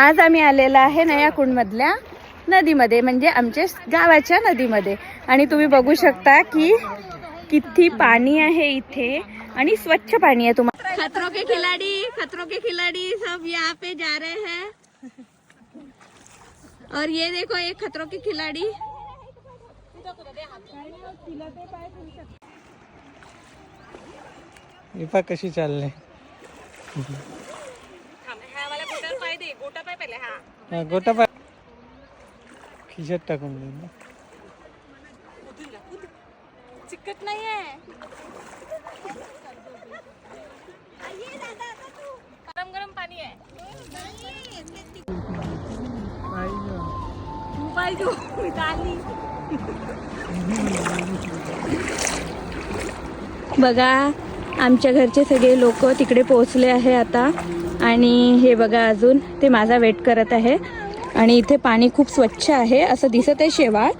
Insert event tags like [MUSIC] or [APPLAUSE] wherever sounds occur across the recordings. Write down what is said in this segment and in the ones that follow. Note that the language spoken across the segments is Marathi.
आज आम्ही आलेलो आहे नया कुंडमधल्या नदीमध्ये म्हणजे आमच्या गावाच्या नदीमध्ये. आणि तुम्ही बघू शकता की किती पाणी आहे इथे आणि स्वच्छ पाणी आहे तुम्हाला खतरों के खिलाडी खतरों के खिलाडी सब यहाँ पे जा रहे हैं। और ये देखो एक खतरों के खिलाडी। कशी चालले? हा गोटा पाय. खिशात टाकून देईन ना. चिकट नाही आहे गरम गरम पाणी आहे मोबाईल घेऊ बघा आमच्या घरचे सगळे लोक तिकडे पोहोचले आहे आता. आणि हे बघा अजून ते माझा वेट करत आहे. आणि इथे पाणी खूप स्वच्छ आहे असं दिसत आहे शेवाळ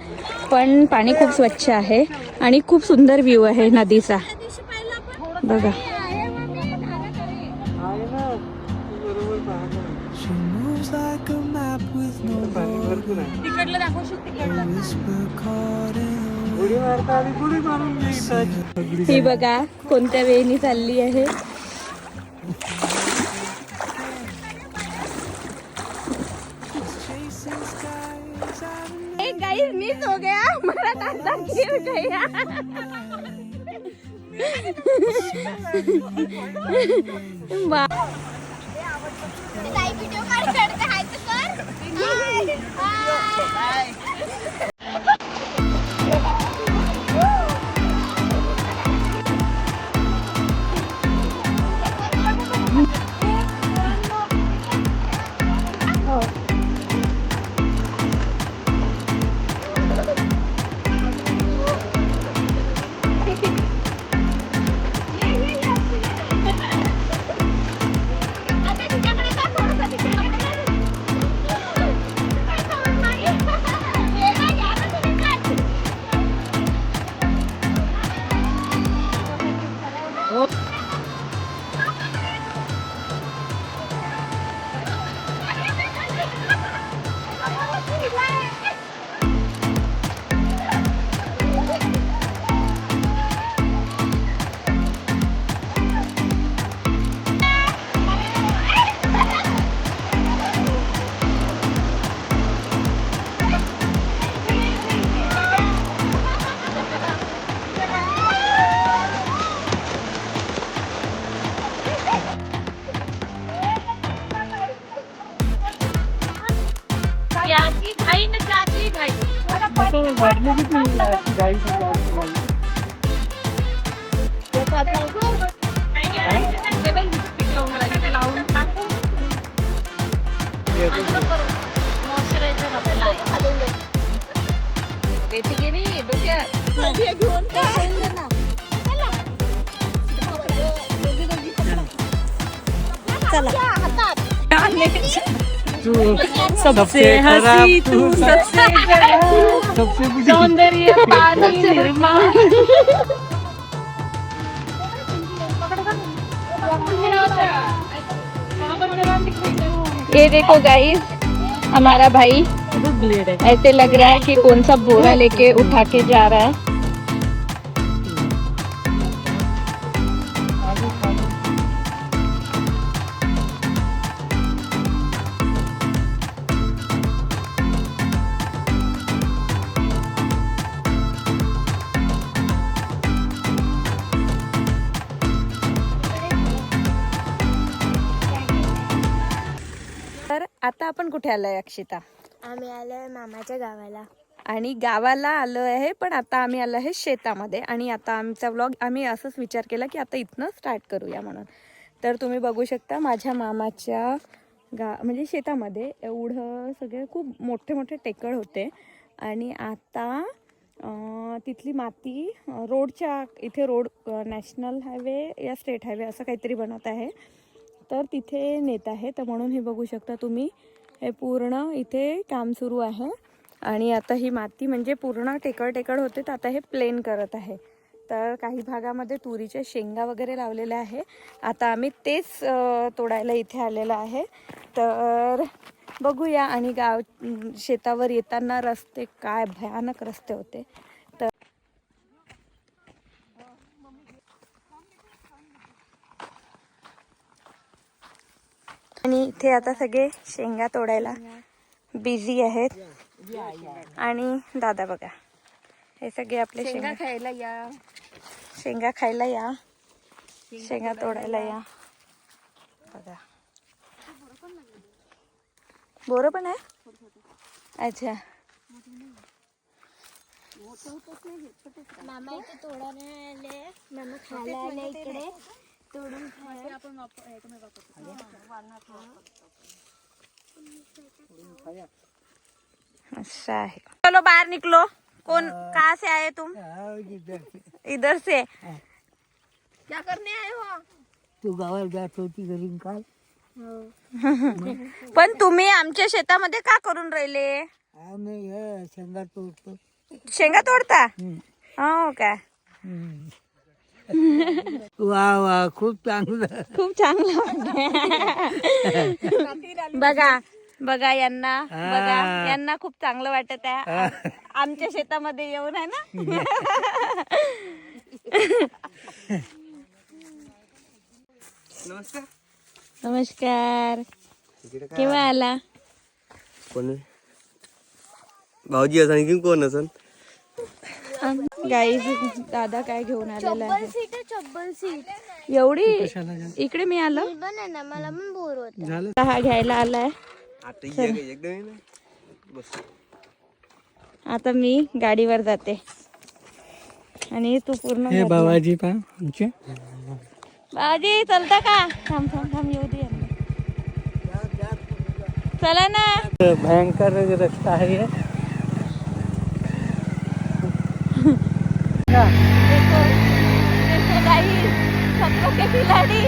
पण पाणी खूप स्वच्छ आहे. आणि खूप सुंदर व्ह्यू आहे नदीचा. बघा. ही बघा कोणत्या वेळी चालली आहे. गाइस मिस हो गया हमारा दादा गिर गया लाइव वीडियो कर करते हैं तो कर वेळेनी चालली आहे chasing skies out of एक गाइस मिस हो गया हमारा दादा गिर गया वाह वाटलं की ती गाई गाई तू। सबसे हसी तू सबसे सबसे सौंदर्य [LAUGHS] पानी निर्माण। ये देखो गाइस हमारा भाई ऐसे लग रहा है कि कौन सा बोरा लेके उठा के जा रहा है। आता आपण कुठे आलोय अक्षिता? आम्ही आलोय मामाच्या गावाला. आणि गावाला आलो आहे पण आता आम्ही आलो आहे शेतामध्ये. आणि आता आमचा व्लॉग आम्ही असंच विचार केला की आता इथनं स्टार्ट करूया म्हणून. तर तुम्ही बघू शकता माझ्या मामाच्या गा म्हणजे शेतामध्ये एवढं सगळे खूप मोठे मोठे टेकड होते. आणि आता तिथली माती रोडच्या इथे रोड नॅशनल हायवे या स्टेट हायवे असं काहीतरी बनत आहे. तर तिथे नेत आहे तर म्हणून हे बघू शकता तुम्ही. हे पूर्ण इथे काम सुरू आहे. आणि आता ही माती म्हणजे पूर्ण टेकड टेकड होते. तर आता हे प्लेन करत आहे. तर काही भागामध्ये तुरीच्या शेंगा वगैरे लावलेल्या आहे. आता आम्ही तेच तोडायला इथे आलेलं आहे. तर बघूया. आणि गाव शेतावर येताना रस्ते काय भयानक रस्ते होते तर आणि इथे आता सगळे शेंगा तोडायला बिझी आहेत. आणि दादा बघा हे सगळे आपले शेंगा खायला या. शेंगा खायला या. शेंगा तोडायला या. बघा. बोरं पण आहे? अच्छा. मामा इथे तोडायला आले. मामा खायला आले इकडे. तोडून खायला अच्छा है चलो बाहर निकलो. कौन कहाँ से आए तुम इधर से. क्या करने आए हो? तू गावाला जात होती घरी काय [LAUGHS] पण तुम्ही आमच्या शेतामध्ये का करून राहिले? आम्ही हे शेंगा तोडतो. शेंगा तोडता? हो काय वा वा खूप चांगलं. खूप चांगलं वाटतंय. बघा बघा यांना बघा यांना खूप चांगलं वाटत आहे. आम- आमच्या शेतामध्ये येऊन आहे ना? नमस्कार. केव्हा आला? कोण? भाऊजी असं आणखी कोण असन? गाईज दादा काय घेऊन आलेला आहे? सीट आहे चप्पल सीट. एवढी इकडे मी आलो. पण आहे ना मला पण बोर होत. हा घ्यायला आलाय. आता एकदम. बस. मी गाडीवर जाते. आणि तू पूर्ण हे घरी बाबाजी पा आमचे. ये. बाबाजी चलता का? थांब थांब थांब येऊ दे. यांना. चला ना. भयंकर रस्ता आहे. देखो देखो गाइस खतरों के खिलाड़ी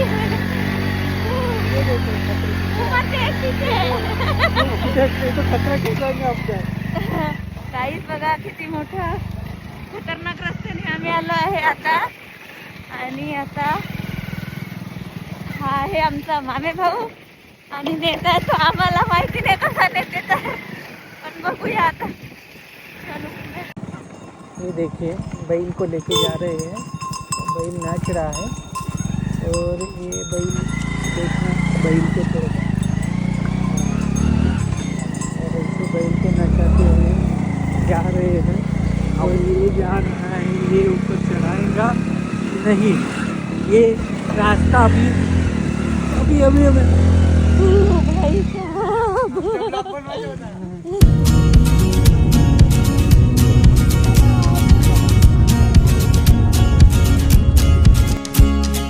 ऊपर देख काहीच बघा किती मोठं खतरनाक रस्त्याने आम्ही आलो आहे आता. आणि आता हा आहे आमचा मामे भाऊ आणि नेता तो. आम्हाला माहिती नाही कसा नेते तर. पण बघूया आता. ये देखिए बैल को लेके जा रहे हैं। बैल नाच रहा है और ये बैल देखना बैल को थोड़ा और ऐसे बैल को नचाते हुए जा रहे हैं। और ये जा रहा है ये ऊपर चढ़ाएगा। नहीं ये रास्ता अभी अभी अभी अभी। [LAUGHS] ओ भाई साहब।